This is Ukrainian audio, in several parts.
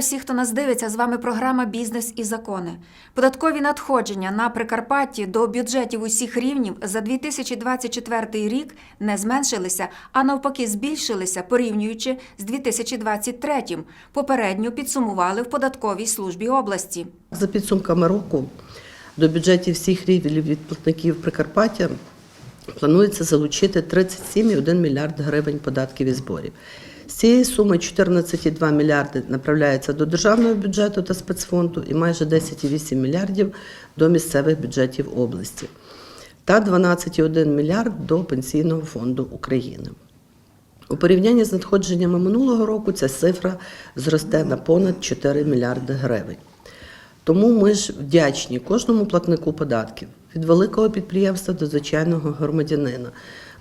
Вітаю всіх, хто нас дивиться. З вами програма Бізнес і закони. Податкові надходження на Прикарпатті до бюджетів усіх рівнів за 2024 рік не зменшилися, а навпаки, збільшилися, порівнюючи з 2023. Попередньо підсумували в податковій службі області. За підсумками року до бюджетів всіх рівнів від платників Прикарпаття планується залучити 37,1 мільярд гривень податків і зборів. З цієї суми 14,2 мільярди направляється до державного бюджету та спецфонду і майже 10,8 мільярдів до місцевих бюджетів області та 12,1 мільярд до Пенсійного фонду України. У порівнянні з надходженнями минулого року ця цифра зросте на понад 4 мільярди гривень. Тому ми ж вдячні кожному платнику податків від великого підприємства до звичайного громадянина.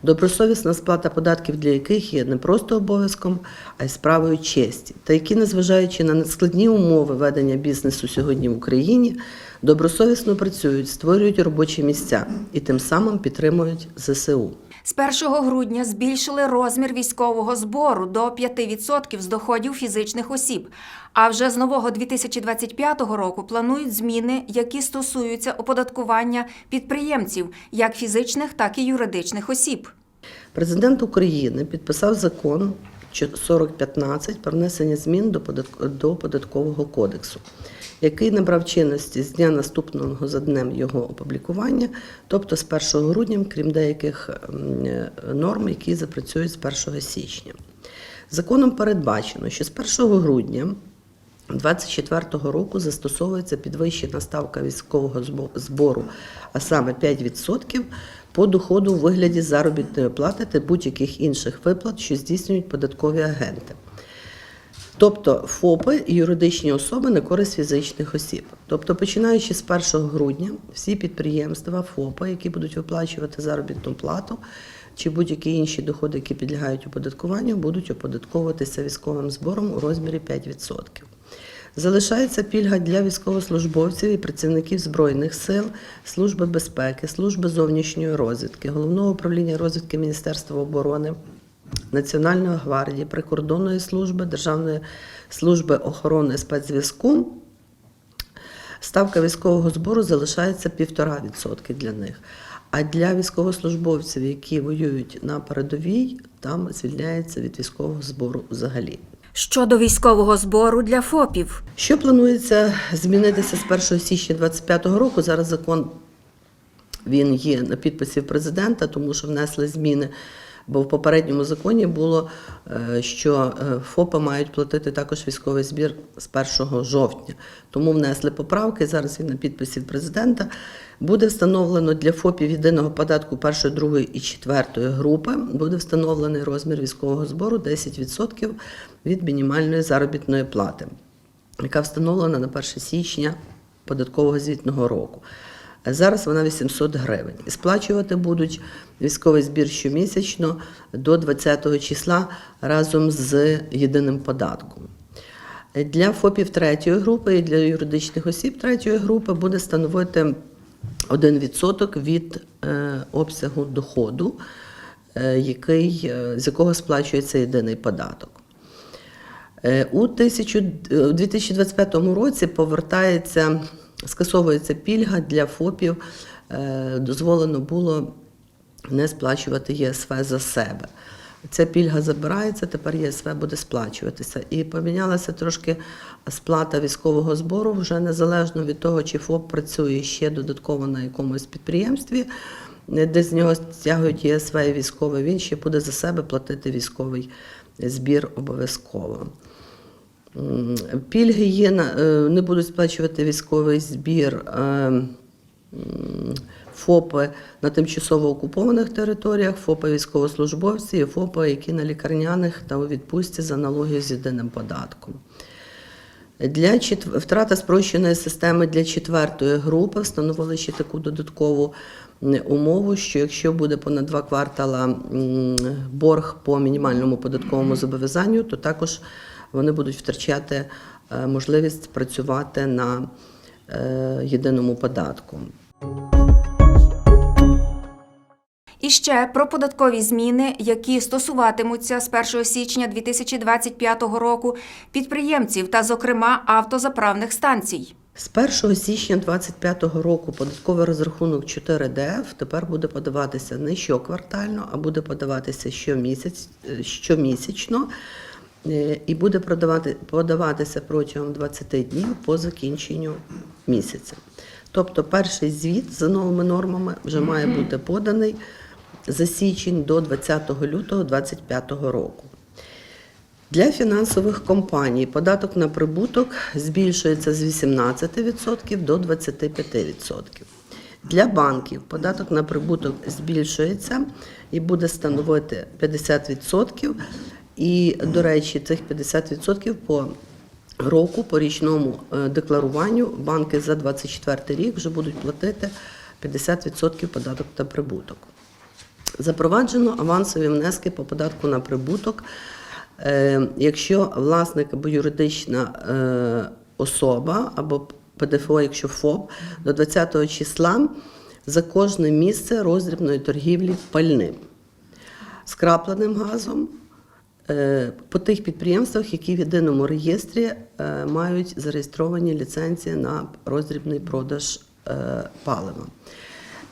Добросовісна сплата податків для яких є не просто обов'язком, а й справою честі, та які, незважаючи на нескладні умови ведення бізнесу сьогодні в Україні, добросовісно працюють, створюють робочі місця і тим самим підтримують ЗСУ. З 1 грудня збільшили розмір військового збору до 5% з доходів фізичних осіб. А вже з нового 2025 року планують зміни, які стосуються оподаткування підприємців, як фізичних, так і юридичних осіб. Президент України підписав закон 4015 про внесення змін до податк- до податкового кодексу, який набрав чинності з дня наступного за днем його опублікування, тобто з 1 грудня, крім деяких е, норм, які запрацюють з 1 січня. Законом передбачено, що з 1 грудня 2024 року застосовується підвищена ставка військового збору, а саме 5% по доходу у вигляді заробітної плати та будь-яких інших виплат, що здійснюють податкові агенти. Тобто ФОПи і юридичні особи на користь фізичних осіб. Тобто, починаючи з 1 грудня, всі підприємства, ФОПи, які будуть виплачувати заробітну плату чи будь-які інші доходи, які підлягають оподаткуванню, будуть оподатковуватися військовим збором у розмірі 5%. Залишається пільга для військовослужбовців і працівників Збройних сил, Служби безпеки, Служби зовнішньої розвідки, Головного управління розвідки Міністерства оборони, Національної гвардії, прикордонної служби, Державної служби охорони спецзв'язку. Ставка військового збору залишається 1,5% для них. А для військовослужбовців, які воюють на передовій, там звільняється від військового збору взагалі. Щодо військового збору для ФОПів. Що планується змінитися з 1 січня 2025 року? Зараз закон він є на підписі президента, тому що внесли зміни. Бо в попередньому законі було, е, що е, ФОПи мають платити також військовий збір з 1 жовтня. Тому внесли поправки. Зараз він на підписі президента. Буде встановлено для ФОПів єдиного податку першої, другої і четвертої групи. Буде встановлений розмір військового збору 10% від мінімальної заробітної плати яка встановлена на 1 січня податкового звітного року. Зараз вона 800 гривень. І сплачувати будуть військовий збір щомісячно до 20 числа разом з єдиним податком. Для ФОПів третьої групи і для юридичних осіб третьої групи буде становити 1% від е, обсягу доходу, е, який, е, з якого сплачується єдиний податок. У 2025 році повертається, скасовується пільга для ФОПів. Е, Дозволено було не сплачувати ЄСВ за себе. Ця пільга забирається, тепер ЄСВ буде сплачуватися. І помінялася трошки сплата військового збору вже незалежно від того, чи ФОП працює ще додатково на якомусь підприємстві, е, де з нього стягують ЄСВ і військовий, він ще буде за себе платити військовий збір обов'язково. Пільги є, е, не будуть сплачувати військовий збір ФОПи на тимчасово окупованих територіях, ФОПи військовослужбовці і ФОПи, які на лікарняних та у відпустці за аналогією з єдиним податком. Для чет- втрата спрощеної системи для четвертої групи встановили ще таку додаткову умову, що якщо буде понад два квартала борг по мінімальному податковому зобов'язанню, то також вони будуть втрачати е, можливість працювати на е, єдиному податку. І ще про податкові зміни, які стосуватимуться з 1 січня 2025 року підприємців та, зокрема, автозаправних станцій. З 1 січня 2025 року податковий розрахунок 4ДФ тепер буде подаватися не щоквартально, а буде подаватися щомісяць, е, щомісячно і буде продавати, подаватися протягом 20 днів по закінченню місяця. Тобто перший звіт за новими нормами вже має бути поданий за січень до 20 лютого 2025 року. Для фінансових компаній податок на прибуток збільшується з 18% до 25%. Для банків податок на прибуток збільшується і буде становити 50%. І, до речі, цих 50% по року, по річному е, декларуванню банки за 2024 рік вже будуть платити 50% податок на прибуток. Запроваджено авансові внески по податку на прибуток. Е, Якщо власник або юридична е, особа, або ПДФО, якщо ФОП, до 20 числа за кожне місце роздрібної торгівлі пальним, скрапленим газом по тих підприємствах, які в єдиному реєстрі е, мають зареєстровані ліцензії на роздрібний продаж е, палива.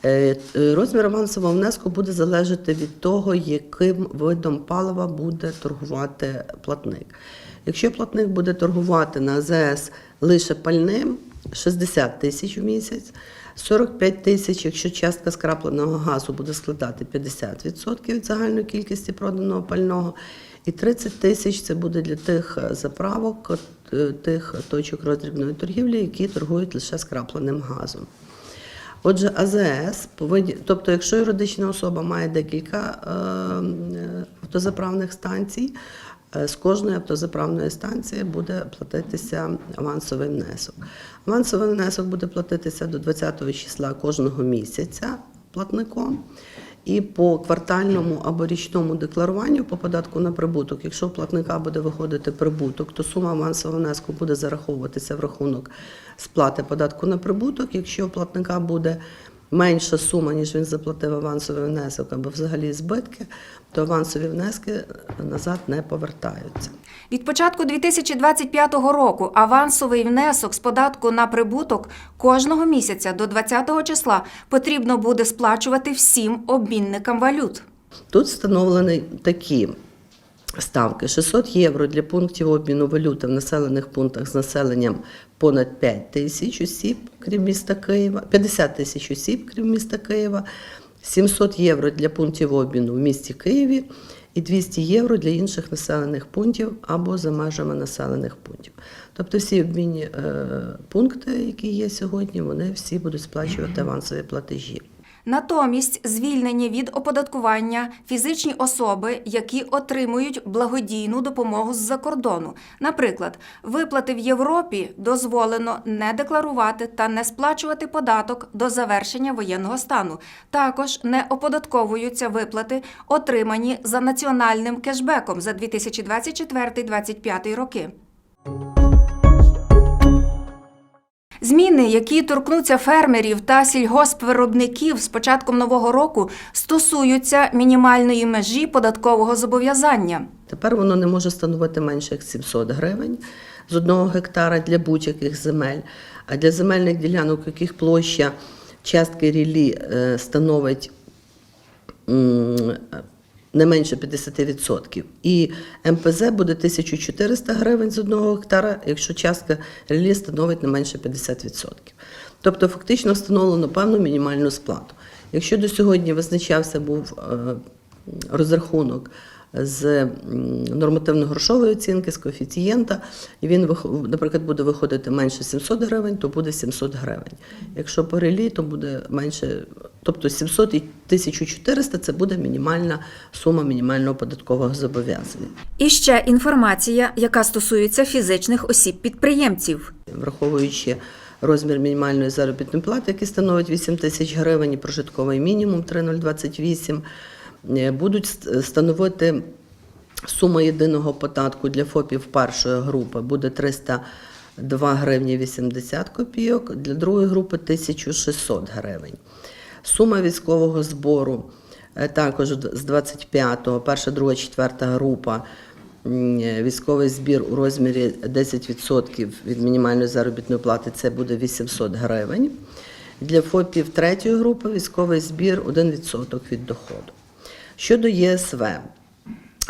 Е, е, Розмір авансового внеску буде залежати від того, яким видом палива буде торгувати платник. Якщо платник буде торгувати на АЗС лише пальним 60 тисяч в місяць, 45 тисяч, якщо частка скрапленого газу буде складати 50% від загальної кількості проданого пального, і 30 тисяч це буде для тих е, заправок, е, тих точок роздрібної торгівлі, які торгують лише скрапленим газом. Отже, АЗС повинні, тобто, якщо юридична особа має декілька е, автозаправних станцій, з кожної автозаправної станції буде платитися авансовий внесок. Авансовий внесок буде платитися до 20 числа кожного місяця платником. І по квартальному або річному декларуванню по податку на прибуток, якщо у платника буде виходити прибуток, то сума авансового внеску буде зараховуватися в рахунок сплати податку на прибуток. Якщо у платника буде менша сума, ніж він заплатив авансовий внесок або взагалі збитки, то авансові внески назад не повертаються. Від початку 2025 року авансовий внесок з податку на прибуток кожного місяця до 20 числа потрібно буде сплачувати всім обмінникам валют. Тут встановлені такі ставки: 600 євро для пунктів обміну валюти в населених пунктах з населенням понад 5 тисяч осіб, крім міста Києва, 50 тисяч осіб, крім міста Києва, 700 євро для пунктів обміну в місті Києві і 200 євро для інших населених пунктів або за межами населених пунктів. Тобто всі обмінні е, пункти, які є сьогодні, вони всі будуть сплачувати авансові платежі. Натомість звільнені від оподаткування фізичні особи, які отримують благодійну допомогу з-за кордону. Наприклад, виплати в Європі дозволено не декларувати та не сплачувати податок до завершення воєнного стану. Також не оподатковуються виплати, отримані за національним кешбеком за 2024-2025 роки. Зміни, які торкнуться фермерів та сільгоспвиробників з початком нового року, стосуються мінімальної межі податкового зобов'язання. Тепер воно не може становити менше як 700 гривень з одного гектара для будь-яких земель. А для земельних ділянок, яких площа частки рілі е, становить не менше 50%. І МПЗ буде 1400 гривень з одного гектара, якщо частка релі становить не менше 50%. Тобто фактично встановлено певну мінімальну сплату. Якщо до сьогодні визначався був е, розрахунок з нормативно-грошової оцінки, з коефіцієнта, і він, наприклад, буде виходити менше 700 гривень, то буде 700 гривень. Якщо по релі, то буде менше, тобто 700 і 1400 – це буде мінімальна сума мінімального податкового зобов'язання. І ще інформація, яка стосується фізичних осіб-підприємців. враховуючи розмір мінімальної заробітної плати, який становить 8 тисяч гривень, і прожитковий мінімум 3,028, е, будуть становити сума єдиного податку для ФОПів першої групи буде 302 гривні 80 копійок, для другої групи 1600 гривень. Сума військового збору Е, Також з 25-го, перша, друга, четверта група е, військовий збір у розмірі 10% від мінімальної заробітної плати це буде 800 гривень. Для ФОПів третьої групи військовий збір 1% від доходу. Щодо ЄСВ,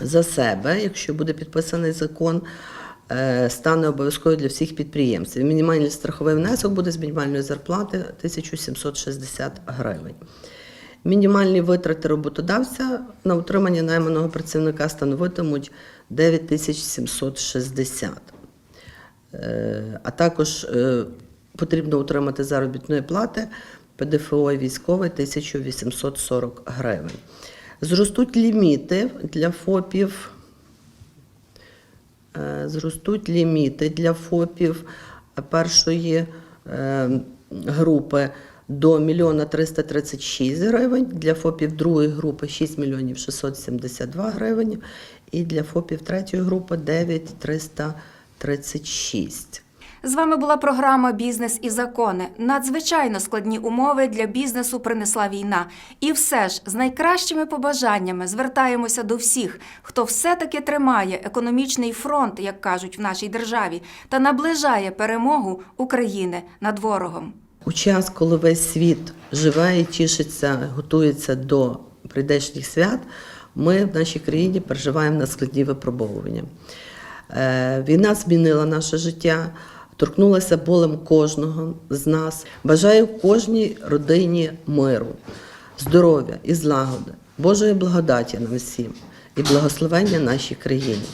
за себе, якщо буде підписаний закон, е, стане обов'язково для всіх підприємців. Мінімальний страховий внесок буде з мінімальної зарплати 1760 гривень. Мінімальні витрати роботодавця на утримання найманого працівника становитимуть 9760. Е, А також е, потрібно утримати заробітної плати ПДФО і військовий 1840 гривень. Зростуть ліміти для ФОПів. е, Зростуть ліміти для ФОПів першої е, групи до 1 336 гривень, для ФОПів другої групи 6 мільйонів 672 гривень і для ФОПів третьої групи 9 336. З вами була програма Бізнес і закони. Надзвичайно складні умови для бізнесу принесла війна. І все ж з найкращими побажаннями звертаємося до всіх, хто все-таки тримає економічний фронт, як кажуть в нашій державі, та наближає перемогу України над ворогом. У час, коли весь світ живе і тішиться, готується до прийдешніх свят, ми в нашій країні переживаємо надскладні випробовування. Е, Війна змінила наше життя, торкнулася болем кожного з нас. Бажаю кожній родині миру, здоров'я і злагоди, Божої благодаті нам всім і благословення нашій країні.